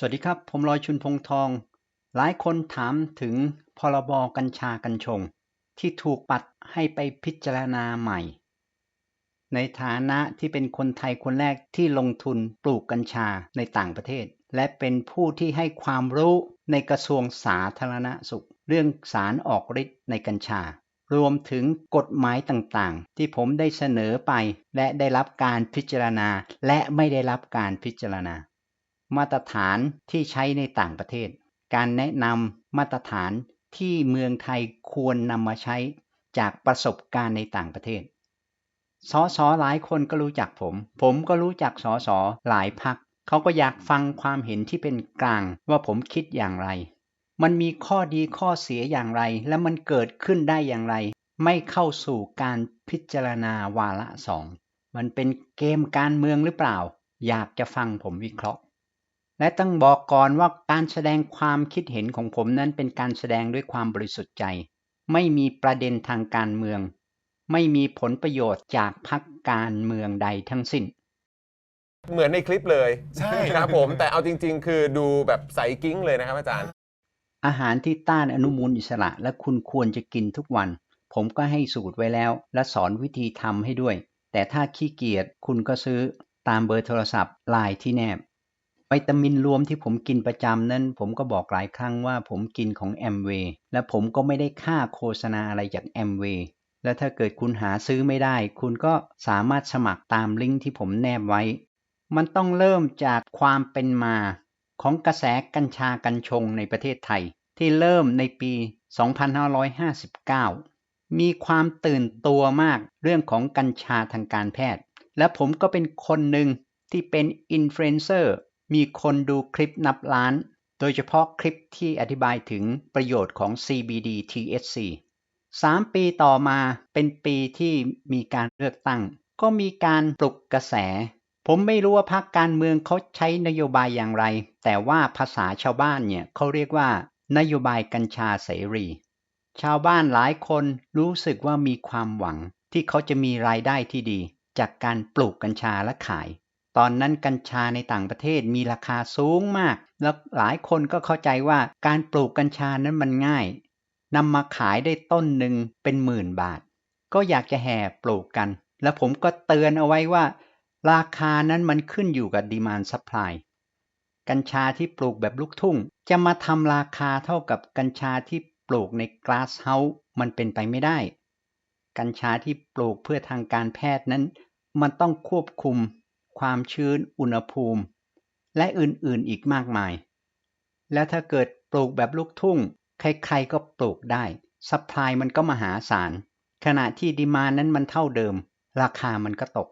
สวัสดีครับ ผมลอยชุนพงทอง หลายคนถามถึงพรบกัญชากัญชง ที่ถูกปัดให้ไปพิจารณาใหม่ ในฐานะที่เป็นคนไทยคนแรกที่ลงทุนปลูกกัญชาในต่างประเทศ และเป็นผู้ที่ให้ความรู้ในกระทรวงสาธารณสุข เรื่องสารออกฤทธิ์ในกัญชา รวมถึงกฎหมายต่างๆ ที่ผมได้เสนอไปและได้รับการพิจารณา และไม่ได้รับการพิจารณา มาตรฐานที่ใช้ในต่างประเทศ การแนะนำมาตรฐานที่เมืองไทยควรนำมาใช้จากประสบการณ์ในต่างประเทศ สอสอหลายคนก็รู้จักผม ผมก็รู้จักสอสอหลายพัก เขาก็อยากฟังความเห็นที่เป็นกลางว่าผมคิดอย่างไร มันมีข้อดีข้อเสียอย่างไร และมันเกิดขึ้นได้อย่างไร ไม่เข้าสู่การพิจารณาวาระสอง มันเป็นเกมการเมืองหรือเปล่า อยากจะฟังผมวิเคราะห์ และต้องบอกก่อนว่าการแสดงความคิดเห็นของผมนั้นเป็นการแสดงด้วยความบริสุทธิ์ใจ ไม่มีประเด็นทางการเมือง ไม่มีผลประโยชน์จากพรรคการเมืองใดทั้งสิ้น เหมือนในคลิปเลยใช่ครับผม แต่เอาจริง ๆ คือดูแบบใสกิ้งเลยนะครับอาจารย์ อาหารที่ต้านอนุมูลอิสระและคุณควรจะกินทุกวัน ผมก็ให้สูตรไว้แล้ว และสอนวิธีทำให้ด้วย แต่ถ้าขี้เกียจคุณก็ซื้อตามเบอร์โทรศัพท์ไลน์ที่แนบ วิตามินรวมที่ผมกินประจำนั้น ผมก็บอกหลายครั้งว่าผมกินของแอมเวย์และผมก็ไม่ได้ค่าโฆษณาอะไรจากแอมเวย์และถ้าเกิดคุณหาซื้อไม่ได้ คุณก็สามารถสมัครตามลิงก์ที่ผมแนบไว้ มันต้องเริ่มจากความเป็นมา ของกระแสกัญชากัญชงในประเทศไทย ที่เริ่มในปี 2559 มีความตื่นตัวมากเรื่องของกัญชาทางการแพทย์ และผมก็เป็นคนหนึ่งที่เป็นอินฟลูเอนเซอร์ มีคนดูคลิปนับล้าน โดยเฉพาะคลิปที่อธิบายถึงประโยชน์ของ CBD THC 3ปีต่อมาเป็นปีที่มีการเลือกตั้ง ก็มีการปลุกกระแส ผมไม่รู้ว่าพรรคการเมืองเขาใช้นโยบายอย่างไร แต่ว่าภาษาชาวบ้านเนี่ยเขาเรียกว่า นโยบายกัญชาเสรี ชาวบ้านหลายคนรู้สึกว่ามีความหวังที่เขาจะมีรายได้ที่ดี จากการปลูกกัญชาและขาย ตอนนั้นกัญชาในต่างประเทศมีราคาสูงมาก แล้วหลายคนก็เข้าใจว่าการปลูกกัญชานั้นมันง่ายนำมาขายได้ต้นหนึ่งเป็นหมื่นบาท ก็อยากจะแห่ปลูกกัน แล้วผมก็เตือนเอาไว้ว่า ราคานั้นมันขึ้นอยู่กับดีมานซัพพลายกัญชาที่ปลูกแบบลูกทุ่ง จะมาทำราคาเท่ากับกัญชาที่ปลูกในกลาสเฮาส์มันเป็นไปไม่ได้ กัญชาที่ปลูกเพื่อทางการแพทย์นั้น มันต้องควบคุม ความชื้น อุณหภูมิ และอื่นๆอีกมากมาย แล้วถ้าเกิดปลูกแบบลูกทุ่ง ใครๆก็ปลูกได้ซัพพลายมันก็มหาศาล ขณะที่ดีมานั้นมันเท่าเดิม ราคามันก็ตก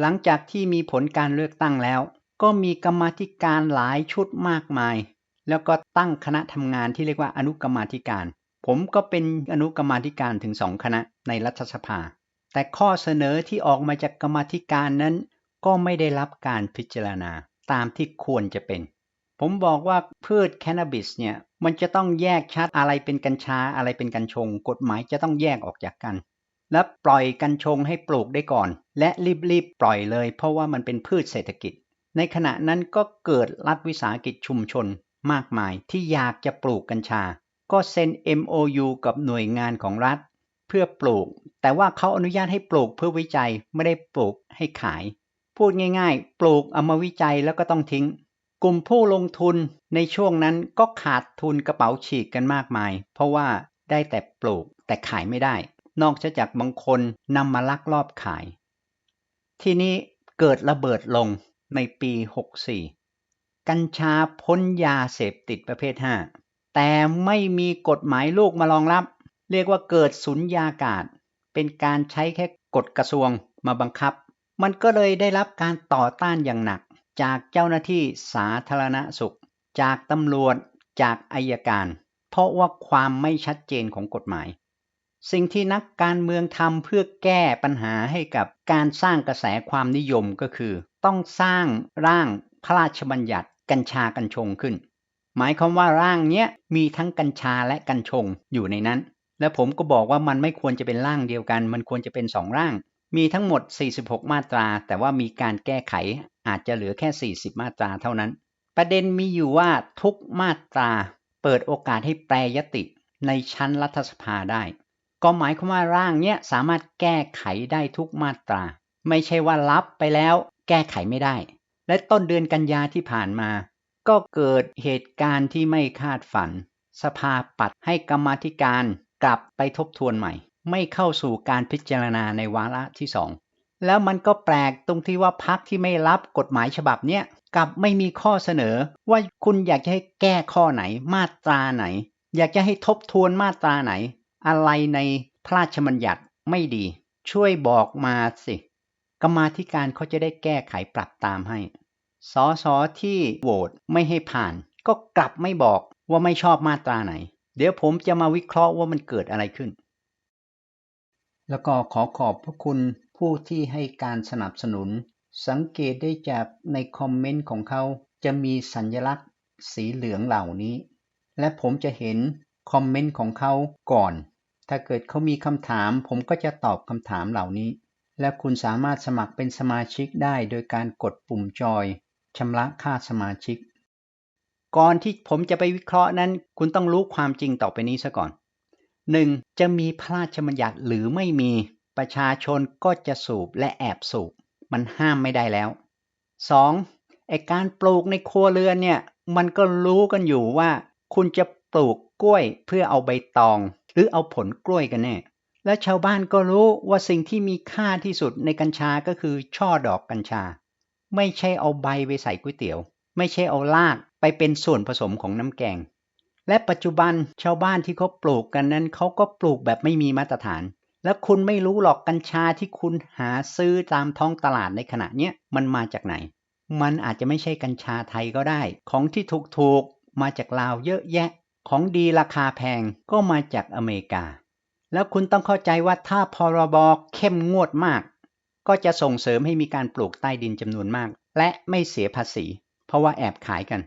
หลังจากที่มีผลการเลือกตั้งแล้ว ก็มีกรรมธิการหลายชุดมากมาย แล้วก็ตั้งคณะทำงานที่เรียกว่าอนุกรรมธิการ ผมก็เป็นอนุกรรมธิการถึงสองคณะในรัฐสภา แต่ข้อเสนอที่ออกมาจากกรรมธิการนั้น ก็ไม่ได้รับการพิจารณาตามที่ควรจะเป็น ผมบอกว่าพืชแคนาบิสเนี่ยมันจะต้องแยกชัดอะไรเป็นกัญชาอะไรเป็นกัญชง กฎหมายจะต้องแยกออกจากกัน และปล่อยกัญชงให้ปลูกได้ก่อน และรีบๆปล่อยเลย เพราะว่ามันเป็นพืชเศรษฐกิจ ในขณะนั้นก็เกิดรัฐวิสาหกิจชุมชนมากมายที่อยากจะปลูกกัญชา ก็เซ็น MOU กับหน่วยงานของรัฐ เพื่อปลูก แต่ว่าเขาอนุญาตให้ปลูกเพื่อวิจัยไม่ได้ปลูกให้ขาย พูดง่ายๆ ปลูกเอามาวิจัยแล้วก็ต้องทิ้ง กลุ่มผู้ลงทุนในช่วงนั้นก็ขาดทุนกระเป๋าฉีกกันมากมาย เพราะว่าได้แต่ปลูกแต่ขายไม่ได้ นอกจากบางคนนำมาลักลอบขาย ทีนี้เกิดระเบิดลงในปี 64 กัญชาพ้นยาเสพติดประเภท 5 แต่ไม่มีกฎหมายลูกมารองรับ เรียกว่าเกิดสุญญากาศ เป็นการใช้แค่กฎกระทรวงมาบังคับ มันก็เลยได้รับการต่อต้านอย่างหนัก จากเจ้าหน้าที่สาธารณสุข จากตำรวจจากอายการ เพราะว่าความไม่ชัดเจนของกฎหมาย สิ่งที่นักการเมืองทำเพื่อแก้ปัญหาให้กับการสร้างกระแสความนิยมก็คือ ต้องสร้างร่างพระราชบัญญัติกัญชากัญชงขึ้น หมายความว่าร่างเนี้ยมีทั้งกัญชาและกัญชงอยู่ในนั้น และผมก็บอกว่ามันไม่ควรจะเป็นร่างเดียวกัน มันควรจะเป็นสองร่าง มีทั้งหมด 46 มาตรา แต่ว่ามีการแก้ไขอาจจะเหลือแค่ 40 มาตราเท่านั้น ประเด็นมีอยู่ว่าทุกมาตราเปิดโอกาสให้แปรยติในชั้นรัฐสภาได้ ก็หมายความว่าร่างเนี้ยสามารถแก้ไขได้ทุกมาตรา ไม่ใช่ว่ารับไปแล้วแก้ไขไม่ได้ และต้นเดือนกันยาที่ผ่านมา ก็เกิดเหตุการณ์ที่ไม่คาดฝัน สภาปัดให้กรรมธิการกลับไปทบทวนใหม่ ไม่เข้าสู่การพิจารณาในวาระที่สองแล้วมันก็แปลกตรงที่ว่าพักที่ไม่รับกฎหมายฉบับเนี้ยกลับไม่มีข้อเสนอ ว่าคุณอยากจะให้แก้ข้อไหนมาตราไหน อยากจะให้ทบทวนมาตราไหน อะไรในพระราชบัญญัติไม่ดี ช่วยบอกมาสิกรรมาธิการเขาจะได้แก้ไขปรับตามให้สอสอที่โหวตไม่ให้ผ่าน ก็กลับไม่บอกว่าไม่ชอบมาตราไหน เดี๋ยวผมจะมาวิเคราะห์ว่ามันเกิดอะไรขึ้น แล้วก็ขอขอบพระคุณผู้ที่ให้การสนับสนุน สังเกตได้จากในคอมเมนต์ของเขาจะมีสัญลักษณ์สีเหลืองเหล่านี้ และผมจะเห็นคอมเมนต์ของเขาก่อน ถ้าเกิดเขามีคำถาม ผมก็จะตอบคำถามเหล่านี้ และคุณสามารถสมัครเป็นสมาชิกได้โดยการกดปุ่มจอยชำระค่าสมาชิก ก่อนที่ผมจะไปวิเคราะห์นั้น คุณต้องรู้ความจริงต่อไปนี้ซะก่อน 1. จะมีพระราชบัญญัติหรือไม่มีประชาชนก็จะสูบและแอบสูบ มันห้ามไม่ได้แล้ว 2. ไอการปลูกในครัวเรือนเนี่ย มันก็รู้กันอยู่ว่า คุณจะปลูกกล้วยเพื่อเอาใบตอง หรือเอาผลกล้วยกันแน่และชาวบ้านก็รู้ว่าสิ่งที่มีค่าที่สุดในกัญชาก็คือช่อดอกกัญชา ไม่ใช่เอาใบไปใส่ก๋วยเตี๋ยว ไม่ใช่เอารากไปเป็นส่วนผสมของน้ำแกง และปัจจุบันชาวบ้านที่เขาปลูกกันนั้นเขาก็ปลูกแบบไม่มีมาตรฐาน แล้วคุณไม่รู้หรอกกัญชาที่คุณหาซื้อตามท้องตลาดในขณะเนี้ยมันมาจากไหน มันอาจจะไม่ใช่กัญชาไทยก็ได้ ของที่ถูกๆมาจากลาวเยอะแยะ ของดีราคาแพงก็มาจากอเมริกา แล้วคุณต้องเข้าใจว่าถ้าพรบเข้มงวดมาก ก็จะส่งเสริมให้มีการปลูกใต้ดินจำนวนมาก และไม่เสียภาษี เพราะว่าแอบขายกัน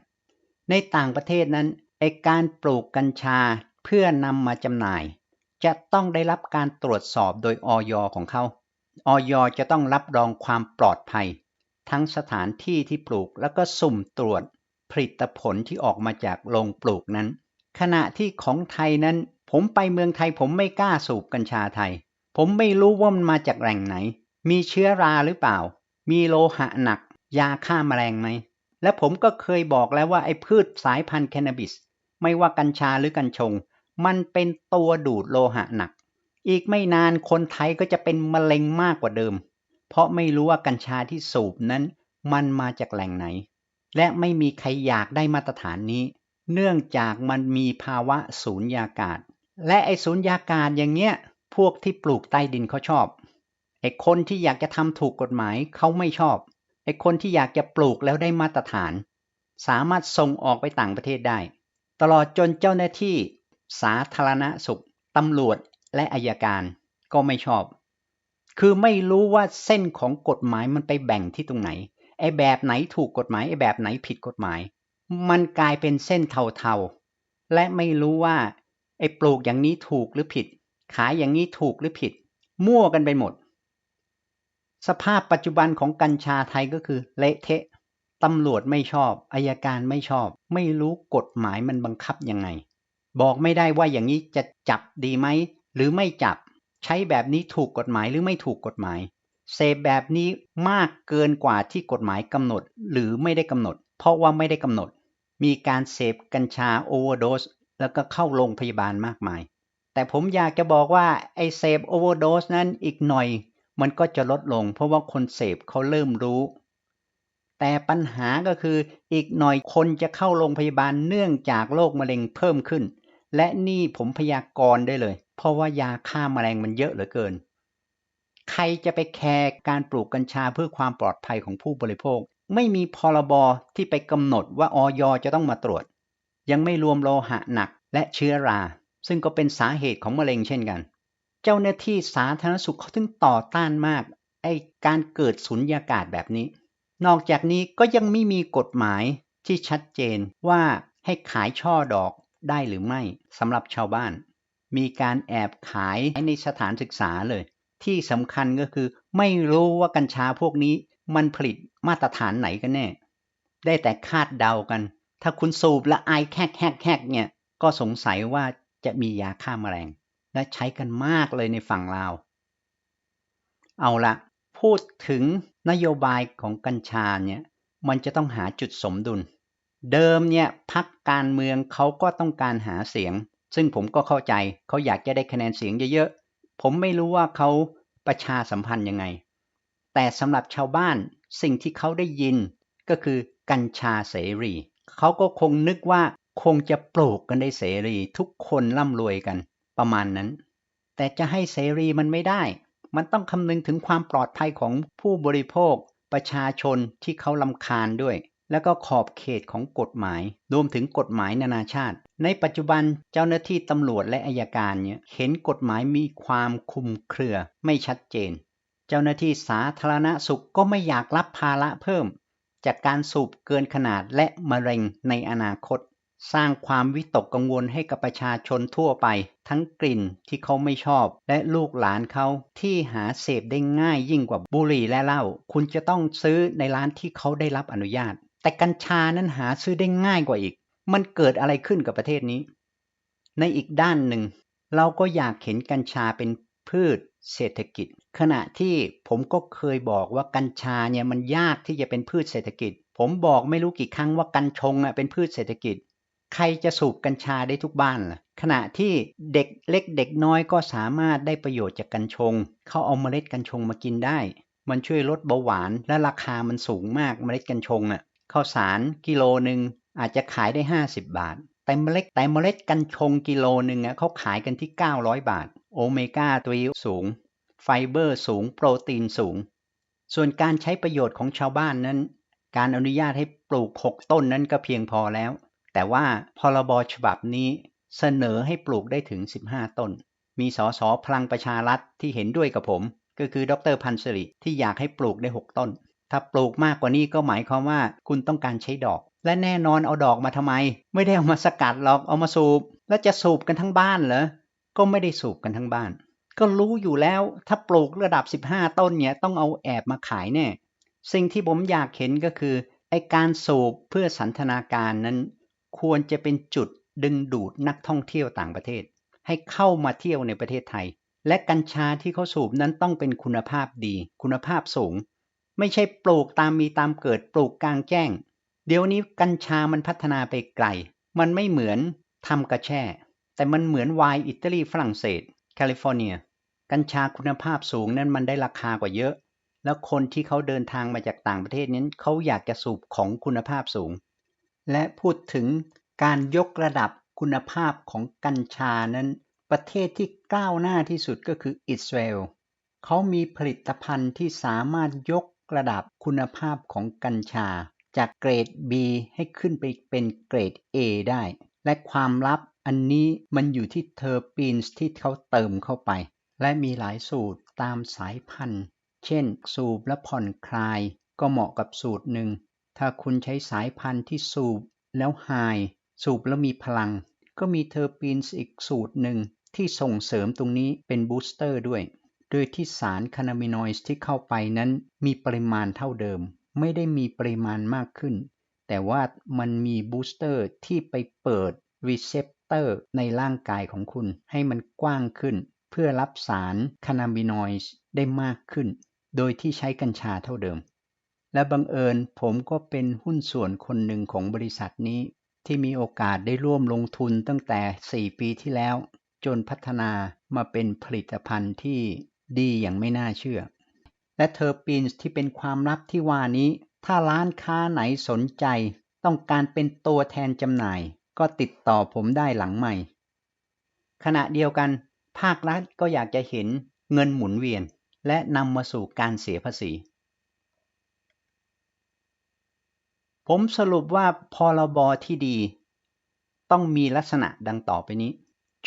ในต่างประเทศนั้น ไอการปลูกกัญชาเพื่อนำมาจำหน่าย จะต้องได้รับการตรวจสอบโดยออยของเขาออยจะต้องรับรองความปลอดภัย ทั้งสถานที่ที่ปลูกแล้วก็สุ่มตรวจผลิตผลที่ออกมาจากโรงปลูกนั้น ขณะที่ของไทยนั้น ผมไปเมืองไทยผมไม่กล้าสูบกัญชาไทย ผมไม่รู้ว่ามันมาจากแหล่งไหน มีเชื้อราหรือเปล่า มีโลหะหนัก ยาฆ่ามาแมลงไหมและผมก็เคยบอกแล้วว่าไอ้พืชสายพันธุ์แคนาบิส ไม่ว่ากัญชาหรือกัญชง มันเป็นตัวดูดโลหะหนัก อีกไม่นานคนไทยก็จะเป็นมะเร็งมากกว่าเดิม เพราะไม่รู้ว่ากัญชาที่สูบนั้น มันมาจากแหล่งไหน และไม่มีใครอยากได้มาตรฐานนี้ เนื่องจากมันมีภาวะสูญญากาศ และไอสูญญากาศอย่างเงี้ย พวกที่ปลูกใต้ดินเขาชอบไอคนที่อยากจะทำถูกกฎหมายเขาไม่ชอบไอคนที่อยากจะปลูกแล้วได้มาตรฐาน สามารถส่งออกไปต่างประเทศได้ ตลอดจนเจ้าหน้าที่สาธารณสุขตำรวจและอายการก็ไม่ชอบ คือไม่รู้ว่าเส้นของกฎหมายมันไปแบ่งที่ตรงไหน ไอ้แบบไหนถูกกฎหมาย ไอ้แบบไหนผิดกฎหมาย มันกลายเป็นเส้นเทาๆ และไม่รู้ว่า ไอ้ปลูกอย่างนี้ถูกหรือผิด ขายอย่างนี้ถูกหรือผิด มั่วกันไปหมด สภาพปัจจุบันของกัญชาไทยก็คือเละเทะ ตำรวจไม่ชอบอายการไม่ชอบ ไม่รู้กฎหมายมันบังคับยังไง บอกไม่ได้ว่าอย่างนี้จะจับดีไหม หรือไม่จับ ใช้แบบนี้ถูกกฎหมายหรือไม่ถูกกฎหมาย เสพแบบนี้มากเกินกว่าที่กฎหมายกำหนด หรือไม่ได้กำหนด เพราะว่าไม่ได้กำหนด มีการเสพกัญชาโอเวอร์โดสแล้วก็เข้าโรงพยาบาลมากมาย แต่ผมอยากจะบอกว่าไอเสพโอเวอร์โดสนั้นอีกหน่อย มันก็จะลดลง เพราะว่าคนเสพเขาเริ่มรู้ แต่ปัญหาก็คืออีกหน่อยคนจะเข้าโรงพยาบาลเนื่องจากโรคมะเร็งเพิ่มขึ้น และนี่ผมพยากรณ์ได้เลย เพราะว่ายาฆ่ามาแมลงมันเยอะเหลือเกิน ใครจะไปแคร์การปลูกกัญชาเพื่อความปลอดภัยของผู้บริโภค ไม่มีพรบที่ไปกำหนดว่าออยจะต้องมาตรวจ ยังไม่รวมโลหะหนักและเชื้อรา ซึ่งก็เป็นสาเหตุของมะเร็งเช่นกัน เจ้าหน้าที่สาธารณสุขเขาถึงต่อต้านมากไอการเกิดสุญญากาศแบบนี้ นอกจากนี้ก็ยังไม่มีกฎหมายที่ชัดเจนว่าให้ขายช่อดอกได้หรือไม่สำหรับชาวบ้าน มีการแอบขายในสถานศึกษาเลย ที่สำคัญก็คือ ไม่รู้ว่ากัญชาพวกนี้มันผลิตมาตรฐานไหนกันแน่ ได้แต่คาดเดากัน ถ้าคุณสูบและไอแคกแฮกแฮกเนี่ย ก็สงสัยว่าจะมียาฆ่าแมลง และใช้กันมากเลยในฝั่งลาว เอาละ พูดถึงนโยบายของกัญชาเนี่ยมันจะต้องหาจุดสมดุล เดิมเนี่ยพักการเมืองเขาก็ต้องการหาเสียง ซึ่งผมก็เข้าใจเขาอยากจะได้คะแนนเสียงเยอะๆ ผมไม่รู้ว่าเขาประชาสัมพันธ์ยังไง แต่สำหรับชาวบ้านสิ่งที่เขาได้ยินก็คือกัญชาเสรี เขาก็คงนึกว่าคงจะปลูกกันได้เสรี ทุกคนร่ำรวยกันประมาณนั้น แต่จะให้เสรีมันไม่ได้ มันต้องคำนึงถึงความปลอดภัยของผู้บริโภค ประชาชนที่เขาลำคาญด้วย แล้วก็ขอบเขตของกฎหมาย รวมถึงกฎหมายนานาชาติ ในปัจจุบันเจ้าหน้าที่ตำรวจและอายการเนี่ยเห็นกฎหมายมีความคุมเครือไม่ชัดเจน เจ้าหน้าที่สาธารณสุขก็ไม่อยากรับภาระเพิ่ม จากการสูบเกินขนาดและมะเร็งในอนาคต สร้างความวิตกกังวลให้กับประชาชนทั่วไป ทั้งกลิ่นที่เขาไม่ชอบ และลูกหลานเขาที่หาเสพได้ง่ายยิ่งกว่าบุหรี่และเหล้าคุณจะต้องซื้อในร้านที่เขาได้รับอนุญาต แต่กัญชานั้นหาซื้อได้ง่ายกว่าอีก มันเกิดอะไรขึ้นกับประเทศนี้ ในอีกด้านหนึ่ง เราก็อยากเห็นกัญชาเป็นพืชเศรษฐกิจ ขณะที่ผมก็เคยบอกว่ากัญชาเนี่ยมันยากที่จะเป็นพืชเศรษฐกิจ ผมบอกไม่รู้กี่ครั้งว่ากัญชงอะเป็นพืชเศรษฐกิจ ใครจะสูบกัญชาได้ทุกบ้านล่ะ ขณะที่เด็กเล็กเด็กน้อยก็สามารถได้ประโยชน์จากกัญชง เขาเอาเมล็ดกัญชงมากินได้ มันช่วยลดเบาหวานและราคามันสูงมากเมล็ดกัญชงอะข้าวสารกิโลหนึ่งอาจจะขายได้ 50 บาท แต่เมล็ดแต่เมล็ดกัญชงกิโลหนึ่งอะเขาขายกันที่ 900 บาท โอเมก้าตัวสูง ไฟเบอร์สูง โปรตีนสูง ส่วนการใช้ประโยชน์ของชาวบ้านนั้น การอนุญาตให้ปลูก 6 ต้นนั้นก็เพียงพอแล้ว แต่ว่าพรบฉบับนี้เสนอให้ปลูกได้ถึง 15 ต้น มีสสพลังประชารัฐที่เห็นด้วยกับผม ก็คือดรพันธ์สิริที่อยากให้ปลูกได้ 6 ต้น ถ้าปลูกมากกว่านี้ก็หมายความว่าคุณต้องการใช้ดอก และแน่นอนเอาดอกมาทำไม ไม่ได้เอามาสกัดหรอกเอามาสูบ แล้วจะสูบกันทั้งบ้านเหรอก็ไม่ได้สูบกันทั้งบ้าน ก็รู้อยู่แล้วถ้าปลูกระดับ 15 ต้นเนี่ยต้องเอาแอบมาขายแน่สิ่งที่ผมอยากเห็นก็คือไอการสูบเพื่อสันทนาการนั้น ควรจะเป็นจุดดึงดูดนักท่องเที่ยวต่างประเทศ ให้เข้ามาเที่ยวในประเทศไทย และกัญชาที่เขาสูบนั้นต้องเป็นคุณภาพดี คุณภาพสูง ไม่ใช่ปลูกตามมีตามเกิดปลูกกลางแจ้ง เดี๋ยวนี้กัญชามันพัฒนาไปไกล มันไม่เหมือนทำกระแช่ แต่มันเหมือนไวน์อิตาลีฝรั่งเศส แคลิฟอร์เนีย กัญชาคุณภาพสูงนั้นมันได้ราคากว่าเยอะ แล้วคนที่เขาเดินทางมาจากต่างประเทศนั้นเขาอยากจะสูบของคุณภาพสูง และพูดถึงการยกระดับคุณภาพของกัญชานั้น ประเทศที่ก้าวหน้าที่สุดก็คืออิสราเอลเขามีผลิตภัณฑ์ที่สามารถยกระดับคุณภาพของกัญชา จากเกรด B ให้ขึ้นไปเป็นเกรด A ได้ และความลับอันนี้มันอยู่ที่เทอร์ปีนส์ที่เขาเติมเข้าไป และมีหลายสูตรตามสายพันธุ์ เช่น สูบและผ่อนคลาย ก็เหมาะกับสูตรหนึ่ง ถ้าคุณใช้สายพันธุ์ที่สูบแล้วไฮสูบแล้วมีพลัง ก็มีเทอร์ปีนส์อีกสูตรหนึ่งที่ส่งเสริมตรงนี้เป็นบูสเตอร์ด้วย โดยที่สารคานาบินอยด์ที่เข้าไปนั้นมีปริมาณเท่าเดิม ไม่ได้มีปริมาณมากขึ้น แต่ว่ามันมีบูสเตอร์ที่ไปเปิดรีเซพเตอร์ในร่างกายของคุณให้มันกว้างขึ้น เพื่อรับสารคานาบินอยด์ได้มากขึ้น โดยที่ใช้กัญชาเท่าเดิม และบังเอิญผมก็เป็นหุ้นส่วนคนหนึ่งของบริษัทนี้ ที่มีโอกาสได้ร่วมลงทุนตั้งแต่ 4 ปีที่แล้ว จนพัฒนามาเป็นผลิตภัณฑ์ที่ดีอย่างไม่น่าเชื่อ และเทอร์ปีนส์ที่เป็นความลับที่ว่านี้ ถ้าร้านค้าไหนสนใจ ต้องการเป็นตัวแทนจำหน่าย ก็ติดต่อผมได้หลังใหม่ ขณะเดียวกัน ภาครัฐก็อยากจะเห็นเงินหมุนเวียน และนำมาสู่การเสียภาษี ผมสรุปว่าพรบที่ดี ต้องมีลักษณะดังต่อไปนี้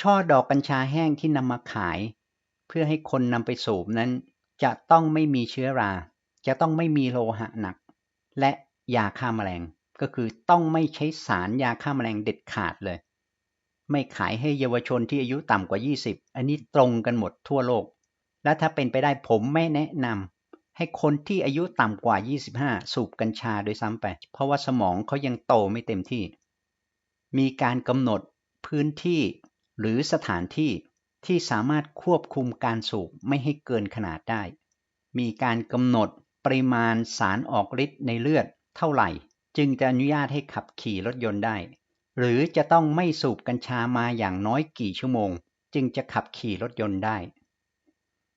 ช่อดอกกัญชาแห้งที่นำมาขาย เพื่อให้คนนำไปสูบนั้น จะต้องไม่มีเชื้อรา จะต้องไม่มีโลหะหนัก และยาฆ่าแมลงก็คือต้องไม่ใช้สารยาฆ่าแมลงเด็ดขาดเลย ไม่ขายให้เยาวชนที่อายุต่ำกว่า 20 อันนี้ตรงกันหมดทั่วโลก และถ้าเป็นไปได้ผมไม่แนะน ให้คนที่อายุต่ำกว่า 25 สูบกัญชาโดยซ้ำไป เพราะว่าสมองเขายังโตไม่เต็มที่ มีการกำหนดพื้นที่หรือสถานที่ที่สามารถควบคุมการสูบไม่ให้เกินขนาดได้ มีการกำหนดปริมาณสารออกฤทธิ์ในเลือดเท่าไหร่ จึงจะอนุญาตให้ขับขี่รถยนต์ได้ หรือจะต้องไม่สูบกัญชามาอย่างน้อยกี่ชั่วโมง จึงจะขับขี่รถยนต์ได้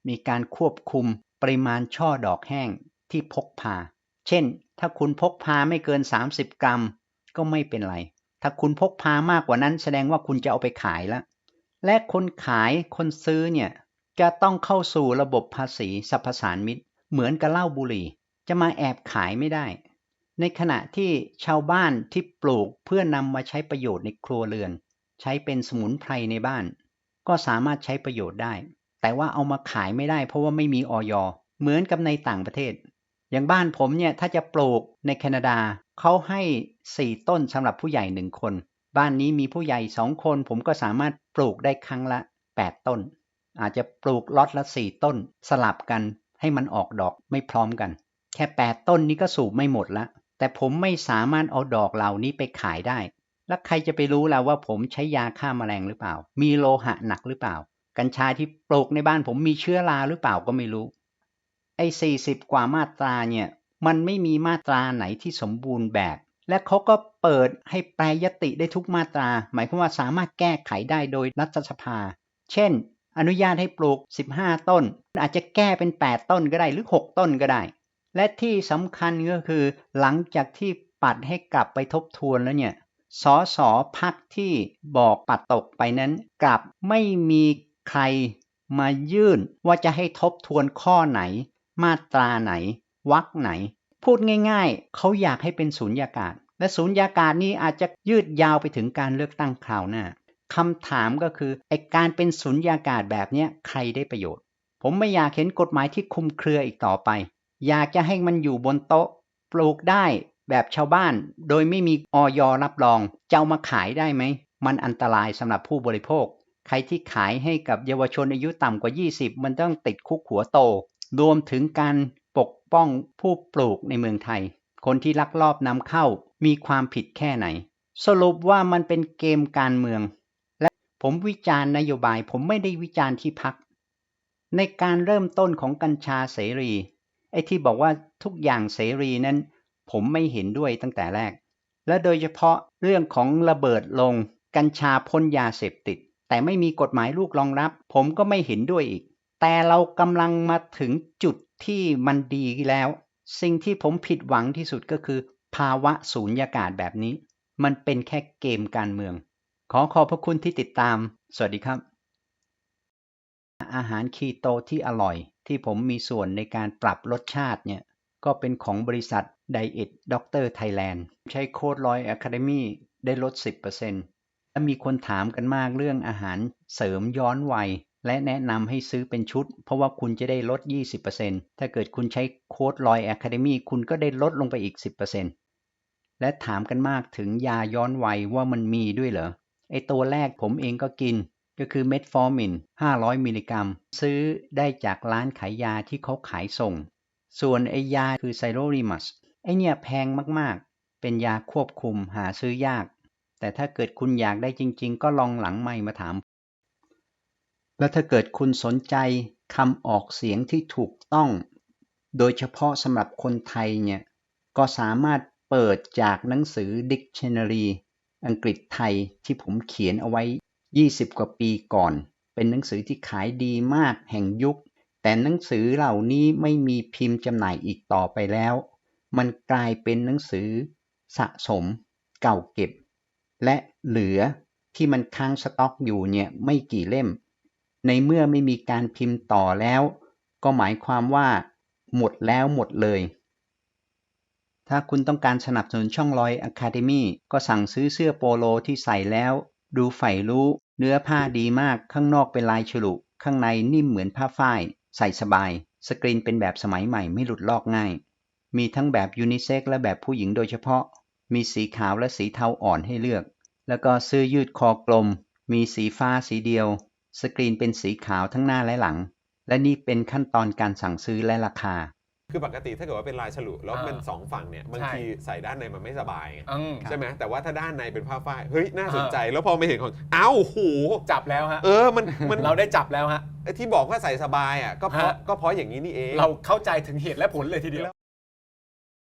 มีการควบคุม ปริมาณช่อดอกแห้งที่พกพา เช่น ถ้าคุณพกพาไม่เกิน 30 กรัม ก็ไม่เป็นไร ถ้าคุณพกพามากกว่านั้น แสดงว่าคุณจะเอาไปขายแล้ว และคนขายคนซื้อเนี่ยจะต้องเข้าสู่ระบบภาษีสรรพสานมิตเหมือนกับเหล้าบุหรี่ จะมาแอบขายไม่ได้ ในขณะที่ชาวบ้านที่ปลูกเพื่อนำมาใช้ประโยชน์ในครัวเรือน ใช้เป็นสมุนไพรในบ้าน ก็สามารถใช้ประโยชน์ได้ แต่ว่าเอามาขายไม่ได้เพราะว่าไม่มีออยเหมือนกับในต่างประเทศ อย่างบ้านผมเนี่ยถ้าจะปลูกในแคนาดาเขาให้4ต้นสำหรับผู้ใหญ่หนึ่งคน บ้านนี้มีผู้ใหญ่2คน ผมก็สามารถปลูกได้ครั้งละ8ต้น อาจจะปลูกล็อตละ4ต้น สลับกันให้มันออกดอกไม่พร้อมกัน แค่8ต้นนี้ก็สูบไม่หมดละแต่ผมไม่สามารถเอาดอกเหล่านี้ไปขายได้ แล้วใครจะไปรู้ล่ะว่าผมใช้ยาฆ่ามาแมลงหรือเปล่า มีโลหะหนักหรือเปล่า กัญชาที่ปลูกในบ้านผมมีเชื้อราหรือเปล่าก็ไม่รู้ ไอ้40กว่ามาตราเนี่ย มันไม่มีมาตราไหนที่สมบูรณ์แบบ และเขาก็เปิดให้แปรยติได้ทุกมาตรา หมายความว่าสามารถแก้ไขได้โดยรัฐสภา เช่น อนุญาตให้ปลูก 15 ต้น อาจจะแก้เป็น 8 ต้นก็ได้หรือ 6 ต้นก็ได้ และที่สำคัญก็คือ หลังจากที่ปัดให้กลับไปทบทวนแล้วเนี่ยสอสอพักที่บอกปัดตกไปนั้น กลับไม่มี ใครมายื่นว่าจะให้ทบทวนข้อไหน มาตราไหนวรรคไหน พูดง่ายๆ เขาอยากให้เป็นศูนย์ยากาศ และศูนย์ยากาศนี้อาจจะยืดยาวไปถึงการเลือกตั้งคราวหน้าคำถามก็คือไอการเป็นศูนย์ยากาศแบบนี้ใครได้ประโยชน์ ผมไม่อยากเห็นกฎหมายที่คุมเครืออีกต่อไป อยากจะให้มันอยู่บนโต๊ะ ปลูกได้แบบชาวบ้าน โดยไม่มีออยรับรอง จะเอามาขายได้ไหม มันอันตรายสำหรับผู้บริโภค ใครที่ขายให้กับเยาวชนอายุต่ำกว่า 20 มันต้องติดคุกหัวโต รวมถึงการปกป้องผู้ปลูกในเมืองไทย คนที่ลักลอบนำเข้ามีความผิดแค่ไหน สรุปว่ามันเป็นเกมการเมือง และผมวิจารณ์นโยบายผมไม่ได้วิจารณ์ที่พัก ในการเริ่มต้นของกัญชาเสรี ไอ้ที่บอกว่าทุกอย่างเสรีนั้น ผมไม่เห็นด้วยตั้งแต่แรก และโดยเฉพาะเรื่องของระเบิดลงกัญชาพ้นยาเสพติด แต่ไม่มีกฎหมายลูกรองรับ ผมก็ไม่เห็นด้วยอีก แต่เรากำลังมาถึงจุดที่มันดีแล้ว สิ่งที่ผมผิดหวังที่สุดก็คือ ภาวะสูญญากาศแบบนี้ มันเป็นแค่เกมการเมือง ขอขอบพระคุณที่ติดตาม สวัสดีครับ อาหารคีโตที่อร่อย ที่ผมมีส่วนในการปรับรสชาติเนี่ยก็เป็นของบริษัท Diet Doctor Thailand ใช้โค้ดลอย Academy ได้ลด 10% และมีคนถามกันมากเรื่องอาหารเสริมย้อนวัย และแนะนำให้ซื้อเป็นชุด เพราะว่าคุณจะได้ลด 20%ถ้าเกิดคุณใช้โค้ดลอย Academy คุณก็ได้ลดลงไปอีก 10%และถามกันมากถึงยาย้อนวัยว่ามันมีด้วยเหรอไอตัวแรกผมเองก็กินก็คือเมทฟอร์มิน 500 มิลลิกรัม ซื้อได้จากร้านขายยาที่เขาขายส่ง ส่วนไอยาคือไซโรริมัส ไอเนี่ยแพงมากๆ เป็นยาควบคุมหาซื้อยาก แต่ถ้าเกิดคุณอยากได้จริง ๆ ก็ลองหลังไม่มาถาม แล้วถ้าเกิดคุณสนใจคำออกเสียงที่ถูกต้อง โดยเฉพาะสำหรับคนไทยเนี่ย ก็สามารถเปิดจากหนังสือ Dictionary อังกฤษไทยที่ผมเขียนเอาไว้ 20 กว่าปีก่อน เป็นหนังสือที่ขายดีมากแห่งยุค แต่หนังสือเหล่านี้ไม่มีพิมพ์จำหน่ายอีกต่อไปแล้ว มันกลายเป็นหนังสือสะสม เก่าเก็บ และเหลือที่มันค้างสต็อกอยู่เนี่ยไม่กี่เล่ม ในเมื่อไม่มีการพิมพ์ต่อแล้ว ก็หมายความว่าหมดแล้วหมดเลย ถ้าคุณต้องการสนับสนุนช่องลอย Academy ก็สั่งซื้อเสื้อโปโลที่ใส่แล้ว ดูใฝ่รู้ เนื้อผ้าดีมากข้างนอกเป็นลายฉลุข้างในนิ่มเหมือนผ้าฝ้าย ใส่สบาย สกรีนเป็นแบบสมัยใหม่ไม่หลุดลอกง่าย มีทั้งแบบยูนิเซ็กและแบบผู้หญิงโดยเฉพาะ มีสีขาวและสีเทาอ่อนให้เลือก แล้วก็เสื้อยืดคอกลม มีสีฟ้าสีเดียว สกรีนเป็นสีขาวทั้งหน้าและหลัง และนี่เป็นขั้นตอนการสั่งซื้อและราคา คือปกติถ้าเกิดว่าเป็นลายฉลุแล้วอ่ามันสองฝั่งเนี่ยบางใช่ทีใส่ด้านในมันไม่สบายไงอืมใช่ไหมแต่ว่าถ้าด้านในเป็นผ้าฝ้ายเฮ้ยน่าสนอ่าใจ แล้วพอไม่เห็นของอ้าวโอ้โหจับแล้วฮะ เออมันมันเราได้จับแล้วฮะ ไอ้ที่บอกว่าใส่สบายอะก็เพราะฮะ ก็เพราะอย่างนี้นี่เอง เราเข้าใจถึงเหตุและผลเลยทีเดียว